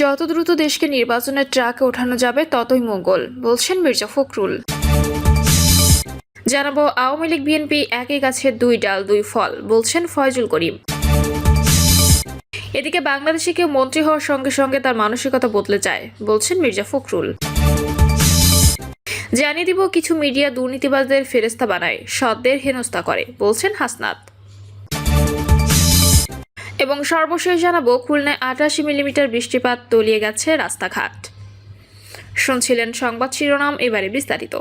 যত দ্রুত দেশকে নির্বাচনের ট্রাকে ওঠানো যাবে, ততই মঙ্গল, বলছেন মির্জা ফখরুল। জানাব, আওয়ামী লীগ, বিএনপি একই গাছের দুই ডাল, দুই ফল, বলছেন ফয়জুল করিম। এদিকে বাংলাদেশে কেউ মন্ত্রী হওয়ার সঙ্গে সঙ্গে তার মানসিকতা বদলে যায়, বলছেন মির্জা ফখরুল। জানিয়ে দিব, কিছু মিডিয়া দুর্নীতিবাজদের ফেরেস্তা বানায়, সদ্দের হেনস্থা করে, বলছেন হাসনাত। এবং সর্বশেষ জানাব, খুলনায় আটাশি মিলিমিটার বৃষ্টিপাত তলিয়ে গেছে রাস্তাঘাট। শুনছিলেন সংবাদ শিরোনাম, এবারে বিস্তারিত।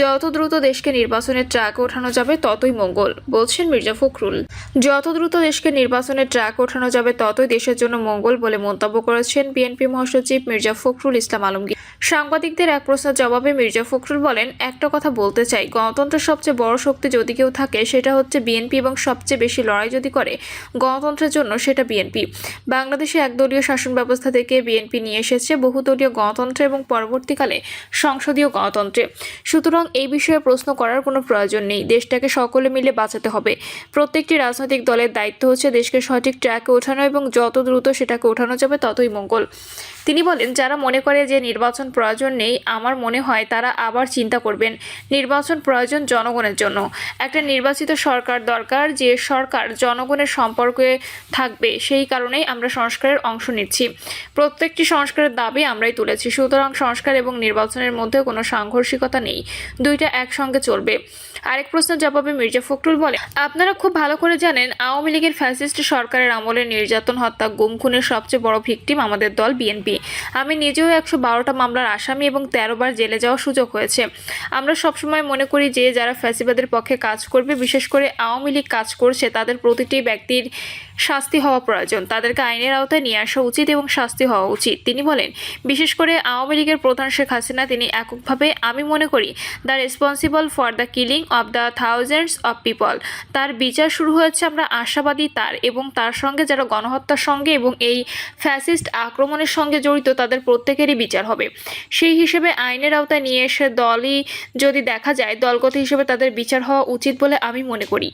যত দ্রুত দেশকে নির্বাচনের ট্র্যাক ওঠানো যাবে, ততই মঙ্গল, বলছেন মির্জা ফখরুল। যত দ্রুত দেশকে নির্বাচনের ট্র্যাক ওঠানো যাবে, ততই দেশের জন্য মঙ্গল বলে মন্তব্য করেছেন বিএনপি মহাসচিব মির্জা ফখরুল ইসলাম আলমগীর। সাংবাদিকদের এক প্রশ্নের জবাবে মির্জা ফখরুল বলেন, একটা কথা বলতে চাই, গণতন্ত্রের সবচেয়ে বড় শক্তি যদি কেউ থাকে, সেটা হচ্ছে বিএনপি এবং সবচেয়ে বেশি লড়াই যদি করে, গণতন্ত্রের জন্য সেটা বিএনপি। বাংলাদেশে একদলীয় শাসন ব্যবস্থা থেকে বিএনপি নিয়ে এসেছে বহুদলীয় গণতন্ত্রে এবং পরবর্তীকালে সংসদীয় গণতন্ত্রে। সুতরাং এই বিষয়ে প্রশ্ন করার কোনো প্রয়োজন নেই। দেশটাকে সকলে মিলে বাঁচাতে হবে। প্রত্যেকটি রাজনৈতিক দলের দায়িত্ব হচ্ছে দেশকে সঠিক ট্র্যাকে ওঠানো এবং যত দ্রুত সেটাকে ওঠানো যাবে ততই মঙ্গল। তিনি বলেন, যারা মনে করে যে নির্বাচন প্রয়োজন নেই, আমার মনে হয় তারা আবার চিন্তা করবেন। নির্বাচন প্রয়োজন জনগণের জন্য। একটা নির্বাচিত সরকার দরকার, যে সরকার জনগণের সম্পর্কে থাকবে, সেই কারণেই আমরা সংস্কারের অংশ নিচ্ছি। প্রত্যেকটি সংস্কারের দাবি আমরাই তুলেছি। সুতরাং সংস্কার এবং নির্বাচনের মধ্যে কোনো সাংঘর্ষিকতা নেই। দুইটা একসঙ্গে চলবে। আরেক প্রশ্নের জবাবে মির্জা ফখরুল বলে আপনারা খুব ভালো করে জানেন, আওয়ামী লীগের ফ্যাসিস্ট সরকারের আমলে নির্যাতন, হত্যা গুম খুনের সবচেয়ে বড় ভিকটিম আমাদের দল বিএনপি। আমি নিজেও একশো বারোটা মামলার আসামি এবং তেরো বার জেলে যাওয়ার সুযোগ হয়েছে। আমরা সবসময় মনে করি যে, যারা ফ্যাসিবাদের পক্ষে কাজ করবে, বিশেষ করে আওয়ামী লীগ কাজ করছে, তাদের প্রতিটি ব্যক্তির শাস্তি হওয়া প্রয়োজন। তাদেরকে আইনের আওতায় নিয়ে আসা উচিত এবং শাস্তি হওয়া উচিত। তিনি বলেন, বিশেষ করে আওয়ামী লীগের প্রধান শেখ হাসিনা, তিনি এককভাবে, আমি মনে করি the responsible for the killing of the thousands of people তার বিচার শুরু হয়েছে আমরা আশাবাদী তার এবং তার সঙ্গে যারা গণহত্যার সঙ্গে এবং এই ফ্যাসিস্ট আক্রমণের সঙ্গে জড়িত, তাদের প্রত্যেকেরই বিচার হবে। সেই হিসেবে আইনের আওতায় নিয়ে এসে দলই যদি দেখা যায়, দলগত হিসেবে তাদের বিচার হওয়া উচিত বলে আমি মনে করি।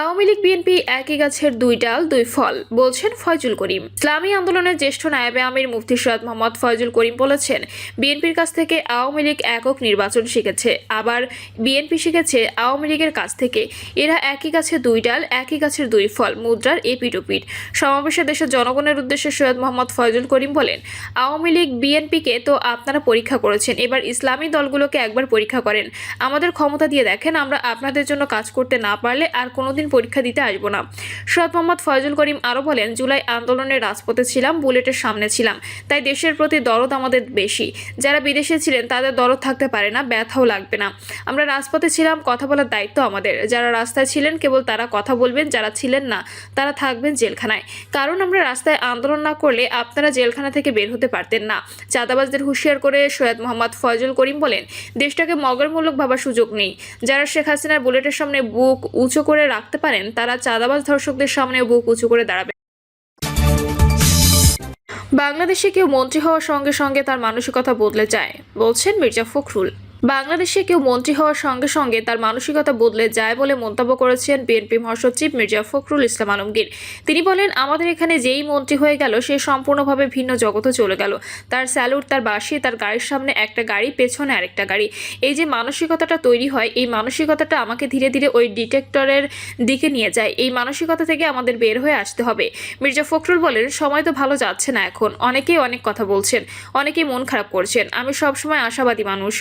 আওয়ামী লীগ, বিএনপি একই গাছের দুই ডাল, দুই ফল, বলছেন ফয়জুল করিম। ইসলামী আন্দোলনের জ্যেষ্ঠ নায়েবে আমির মুফতি সৈয়দ মোহাম্মদ ফয়জুল করিম বলেছেন, বিএনপির কাছ থেকে আওয়ামী লীগ একক নির্বাচন শিখেছে। আবার বিএনপি শিখেছে আওয়ামী লীগের কাছ থেকে, এরা একই গাছের দুই ডাল, একই গাছের দুই ফল, মুদ্রার এপিটোপিট। সমাবেশে দেশের জনগণের উদ্দেশ্যে সৈয়দ মোহাম্মদ ফয়জুল করিম বলেন, আওয়ামী লীগ, বিএনপিকে তো আপনারা পরীক্ষা করেছেন, এবার ইসলামী দলগুলোকে একবার পরীক্ষা করেন। আমাদের ক্ষমতা দিয়ে দেখেন, আমরা আপনাদের জন্য কাজ করতে না পারলে আর কোনোদিন পরীক্ষা দিতে আসব না। সৈয়দ মোহাম্মদ ফয়জুল করিম আরও বলেন, জুলাই আন্দোলনের রাজপথে ছিলাম, বুলেটের সামনে ছিলাম। তাই দেশের প্রতি দরদ আমাদের বেশি। যারা বিদেশে ছিলেন, তাদের দরদ থাকতে পারে না, ব্যথাও লাগবে না। আমরা রাজপথে ছিলাম, কথা বলার দায়িত্ব আমাদের। যারা রাস্তায় ছিলেন, কেবল তারা কথা বলবেন, যারা ছিলেন না, তারা থাকবেন জেলখানায়। কারণ আমরা রাস্তায় আন্দোলন না করলে আপনারা জেলখানা থেকে বের হতে পারতেন না। চাঁদাবাজদের হুঁশিয়ার করে সৈয়দ মোহাম্মদ ফয়জুল করিম বলেন, দেশটাকে মগরমূলক ভাবার সুযোগ নেই। যারা শেখ হাসিনার বুলেটের সামনে বুক উঁচু করে রাখতে পারেন, তারা চাঁদাবাজ ধর্ষকদের সামনে বুক উঁচু করে দাঁড়াবে। বাংলাদেশে কেউ মন্ত্রী হওয়ার সঙ্গে সঙ্গে তার মানসিকতা বদলে যায়, বলছেন মির্জা ফখরুল। বাংলাদেশে কেউ মন্ত্রী হওয়ার সঙ্গে সঙ্গে তার মানসিকতা বদলে যায় বলে মন্তব্য করেছেন বিএনপি মহাসচিব মির্জা ফখরুল ইসলাম আলমগীর। তিনি বলেন, আমাদের এখানে যেই মন্ত্রী হয়ে গেল, সে সম্পূর্ণভাবে ভিন্ন জগতে চলে গেল। তার স্যালুট, তার বাসি তার গাড়ির সামনে একটা গাড়ি, পেছনে আরেকটা গাড়ি। এই যে মানসিকতাটা তৈরি হয়, এই মানসিকতাটা আমাকে ধীরে ধীরে ওই ডিটেক্টরের দিকে নিয়ে যায়। এই মানসিকতা থেকে আমাদের বের হয়ে আসতে হবে। মির্জা ফখরুল বলেন, সময় তো ভালো যাচ্ছে না এখন। অনেকেই অনেক কথা বলছেন, অনেকেই মন খারাপ করছেন। আমি সবসময় আশাবাদী মানুষ।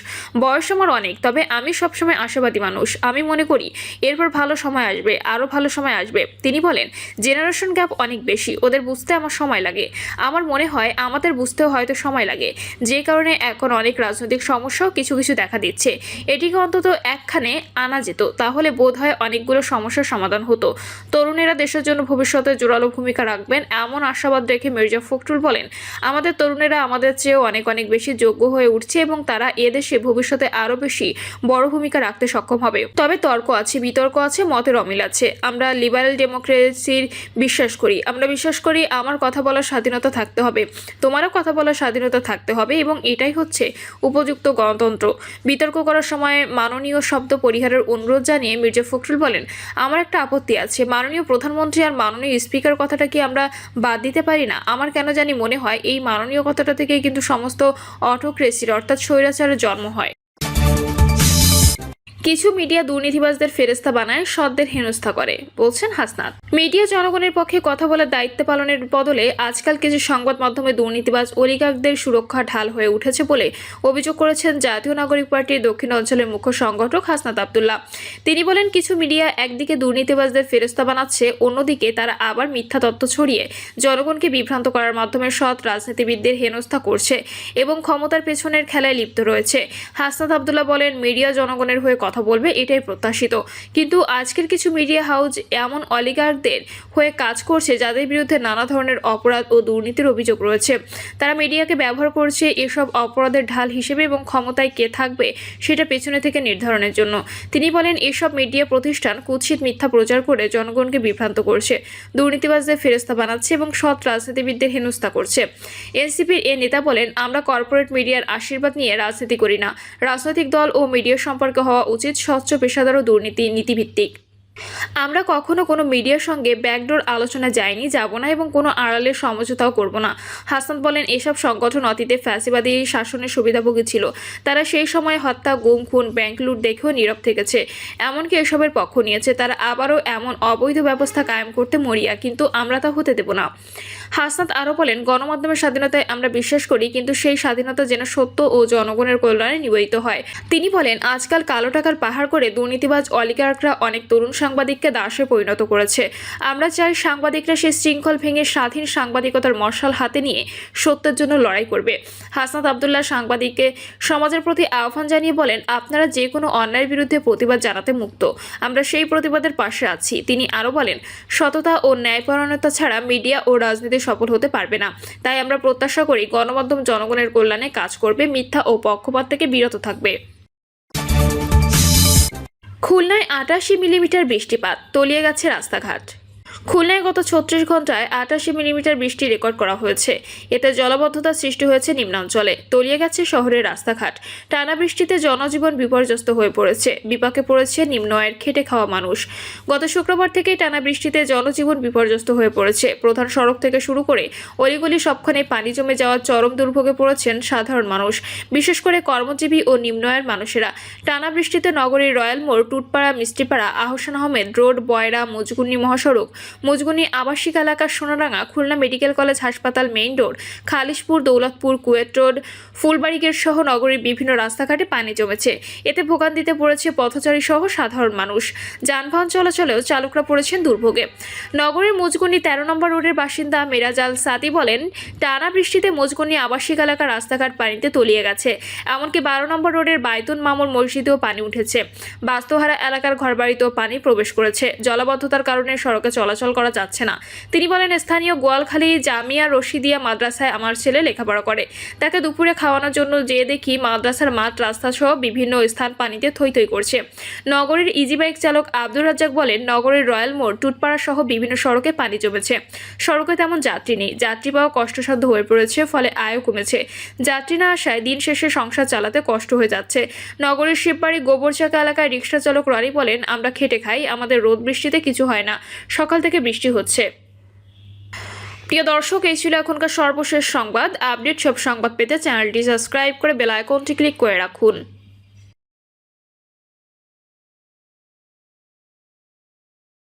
বয়স আমার অনেক, তবে আমি সবসময় আশাবাদী মানুষ। আমি মনে করি, এরপর ভালো সময় আসবে, আরও ভালো সময় আসবে। তিনি বলেন জেনারেশন গ্যাপ অনেক বেশি, ওদের বুঝতে আমার সময় লাগে। আমার মনে হয়, আমাদের বুঝতেও হয়তো সময় লাগে। যে কারণে এখন অনেক রাজনৈতিক সমস্যাও কিছু কিছু দেখা দিচ্ছে। এটিকে অন্তত একখানে আনা যেত, তাহলে বোধ হয় অনেকগুলো সমস্যার সমাধান হতো। তরুণেরা দেশের জন্য ভবিষ্যতে জোরালো ভূমিকা রাখবেন, এমন আশাবাদ রেখে মির্জা ফখরুল বলেন, আমাদের তরুণেরা আমাদের চেয়েও অনেক অনেক বেশি যোগ্য হয়ে উঠছে এবং তারা এদেশে ভবিষ্যৎ ভবিষ্যতে আরও বেশি বড় ভূমিকা রাখতে সক্ষম হবে। তবে তর্ক আছে, বিতর্ক আছে, মতের অমিল আছে। আমরা লিবারেল ডেমোক্রেসির বিশ্বাস করি। আমরা বিশ্বাস করি আমার কথা বলার স্বাধীনতা থাকতে হবে, তোমারও কথা বলার স্বাধীনতা থাকতে হবে এবং এটাই হচ্ছে উপযুক্ত গণতন্ত্র। বিতর্ক করার সময় মাননীয় শব্দ পরিহারের অনুরোধ জানিয়ে মির্জা ফখরুল বলেন, আমার একটা আপত্তি আছে। মাননীয় প্রধানমন্ত্রী আর মাননীয় স্পিকার কথাটা কি আমরা বাদ দিতে পারি না? আমার কেন জানি মনে হয় এই মাননীয় কথাটা থেকেই কিন্তু সমস্ত অটোক্রেসির অর্থাৎ স্বৈরাচারের জন্ম হয়। কিছু মিডিয়া দুর্নীতিবাজদের ফেরেস্তা বানায় সদ্দের হেনস্থা করে, বলছেন হাসনাত। মিডিয়া জনগণের পক্ষে কথা বলার দায়িত্ব পালনের বদলে আজকাল কিছু সংবাদ মাধ্যমে দুর্নীতিবাজ অলিগাকদের সুরক্ষা ঢাল হয়ে উঠেছে বলে অভিযোগ করেছেন জাতীয় নাগরিক পার্টির দক্ষিণ অঞ্চলের মুখ্য সংগঠক হাসনাত আবদুল্লাহ। তিনি বলেন, কিছু মিডিয়া একদিকে দুর্নীতিবাজদের ফেরস্তা বানাচ্ছে, অন্যদিকে তারা আবার মিথ্যা তথ্য ছড়িয়ে জনগণকে বিভ্রান্ত করার মাধ্যমে সৎ রাজনীতিবিদদের হেনস্থা করছে এবং ক্ষমতার পেছনের খেলায় লিপ্ত রয়েছে। হাসনাত আবদুল্লাহ বলেন, মিডিয়া জনগণের হয়ে কথা বলবে, এটাই প্রত্যাশিত। কিন্তু আজকের কিছু মিডিয়া হাউস এমন অলিগারদের হয়ে কাজ করছে, যাদের বিরুদ্ধে নানা ধরনের অপরাধ ও দুর্নীতির অভিযোগ রয়েছে। তারা মিডিয়াকে ব্যবহার করছে এসব অপরাধের ঢাল হিসেবে এবং ক্ষমতায় কে থাকবে সেটা পেছনে থেকে নির্ধারণের জন্য। তিনি বলেন, এসব মিডিয়া প্রতিষ্ঠান কুৎসিত মিথ্যা প্রচার করে জনগণকে বিভ্রান্ত করছে, দুর্নীতিবাজদের ফেরস্তা বানাচ্ছে এবং সৎ রাজনীতিবিদদের হেনস্থা করছে। এনসিপির এ নেতা বলেন, আমরা কর্পোরেট মিডিয়ার আশীর্বাদ নিয়ে রাজনীতি করি না। রাজনৈতিক দল ও মিডিয়া সম্পর্কে হওয়া উচিত স্বচ্ছ পেশাদার ও দুর্নীতি নীতিভিত্তিক। আমরা কখনো কোনো মিডিয়ার সঙ্গে ব্যাকডোর আলোচনা যায়নি যাব না এবং কোনো আড়ালের সমঝোতাও করব না। হাসান বলেন, এসব সংগঠন অতীতে ফ্যাসিবাদী শাসনের সুবিধাভোগী ছিল। তারা সেই সময় হত্যা, গুম, খুন, ব্যাংক লুট দেখেও নীরব থেকেছে। এমনকি এসবের পক্ষ নিয়েছে। তারা আবারও এমন অবৈধ ব্যবস্থা কায়েম করতে মরিয়া, কিন্তু আমরা তা হতে দেব না। হাসনাত আরও বলেন, গণমাধ্যমের স্বাধীনতায় আমরা বিশ্বাস করি, কিন্তু সেই স্বাধীনতা যেন সত্য ও জনগণের কল্যাণে নিবেদিত হয়। তিনি বলেন, আজকাল কালো টাকার পাহাড় করে দুর্নীতিবাজ অলিগারকরা অনেক তরুণ সাংবাদিককে দাসে পরিণত করেছে। আমরা চাই সাংবাদিকরা সেই শৃঙ্খল ভেঙে স্বাধীন সাংবাদিকতার মশাল হাতে নিয়ে সত্যের জন্য লড়াই করবে। হাসনাত আবদুল্লাহ সাংবাদিককে সমাজের প্রতি আহ্বান জানিয়ে বলেন, আপনারা যে কোনো অন্যায়ের বিরুদ্ধে প্রতিবাদ জানাতে মুক্ত। আমরা সেই প্রতিবাদের পাশে আছি। তিনি আরও বলেন, সততা ও ন্যায়পরায়ণতা ছাড়া মিডিয়া ও রাজনীতি সফল হতে পারবে না। তাই আমরা প্রত্যাশা করি গণমাধ্যম জনগণের কল্যাণে কাজ করবে, মিথ্যা ও পক্ষপাত থেকে বিরত থাকবে। খুলনায় আটাশি মিলিমিটার বৃষ্টিপাত তলিয়ে গেছে রাস্তাঘাট। খুলনায় গত ছত্রিশ ঘন্টায় আটাশি মিলিমিটার বৃষ্টি রেকর্ড করা হয়েছে। এতে জলবদ্ধতা সৃষ্টি হয়েছে নিম্নাঞ্চলে। তলিয়ে গেছে শহরের রাস্তাঘাট। টানা বৃষ্টিতে জনজীবন বিপর্যস্ত হয়ে পড়েছে। বিপাকে পড়েছে নিম্ন আয়ের খেটে খাওয়া মানুষ। গত শুক্রবার থেকে টানা বৃষ্টিতে জনজীবন বিপর্যস্ত হয়ে পড়েছে। প্রধান সড়ক থেকে শুরু করে অলিগলি সবখানে পানি জমে যাওয়ার চরম দুর্ভোগে পড়েছেন সাধারণ মানুষ। বিশেষ করে কর্মজীবী ও নিম্ন আয়ের মানুষেরা। টানা বৃষ্টিতে নগরীর রয়্যাল মোড়, টুটপাড়া, মিষ্টিপাড়া, আহসান আহমেদ রোড, বয়রা, মুজগুন্নি মহাসড়ক মুজগুনি আবাসিক এলাকা সোনারাঙ্গা খুলনা মেডিকেল কলেজ হাসপাতাল main road, Khalishpur, Daulatpur KUET road Fulbari gate সহ নগরীর বিভিন্ন রাস্তাঘাটে পানি জমেছে। এতে ভোগান্তিতে পড়েছে পথচারী সহ সাধারণ মানুষ। যানবাহন চলাচলেও চালকরা পড়েছেন দুর্ভোগে। নগরীর মুজগুনি তেরো নম্বর রোডের বাসিন্দা মেরাজাল সাদি বলেন, টানা বৃষ্টিতে মুজগুনি আবাসিক এলাকার রাস্তাঘাট পানিতে তলিয়ে গেছে। এমনকি বারো নম্বর রোডের বাইতুন মামুর মসজিদেও পানি উঠেছে। বাস্তুহারা এলাকার ঘরবাড়িতেও পানি প্রবেশ করেছে। জলাবদ্ধতার কারণে সড়কে চলাচল করা যাচ্ছে না। তিনি বলেন, স্থানীয় গোয়ালখালী জামিয়া রশিদিয়া মাদ্রাসায় আমার ছেলে লেখাপড়া করে। তাকে দুপুরে খাওয়ানোর জন্য যেয়ে দেখি মাদ্রাসার মাঠ রাস্তা সহ বিভিন্ন স্থান পানিতে থই থই করছে। নগরের ইজি বাইক চালক আব্দুর রাজ্জাক বলেন, নগরের রয়্যাল মোড়, টুটপাড়া সহ বিভিন্ন সড়কে পানি জমেছে। সড়কে তেমন যাত্রী নেই। যাত্রী পাওয়া কষ্টসাধ্য হয়ে পড়েছে, ফলে আয়ও কমেছে। যাত্রী না আসায় দিন শেষে সংসার চালাতে কষ্ট হয়ে যাচ্ছে। নগরের শিববাড়ি গোবরচাকা এলাকায় রিক্সা চালক রানী বলেন, আমরা খেটে খাই, আমাদের রোদ বৃষ্টিতে কিছু হয় না। সকাল থেকে বৃষ্টি হচ্ছে। প্রিয় দর্শক, এই ছিল এখনকার সর্বশেষ সংবাদ। আপডেট সব সংবাদ পেতে চ্যানেলটি সাবস্ক্রাইব করে বেল আইকনটি ক্লিক করে রাখুন।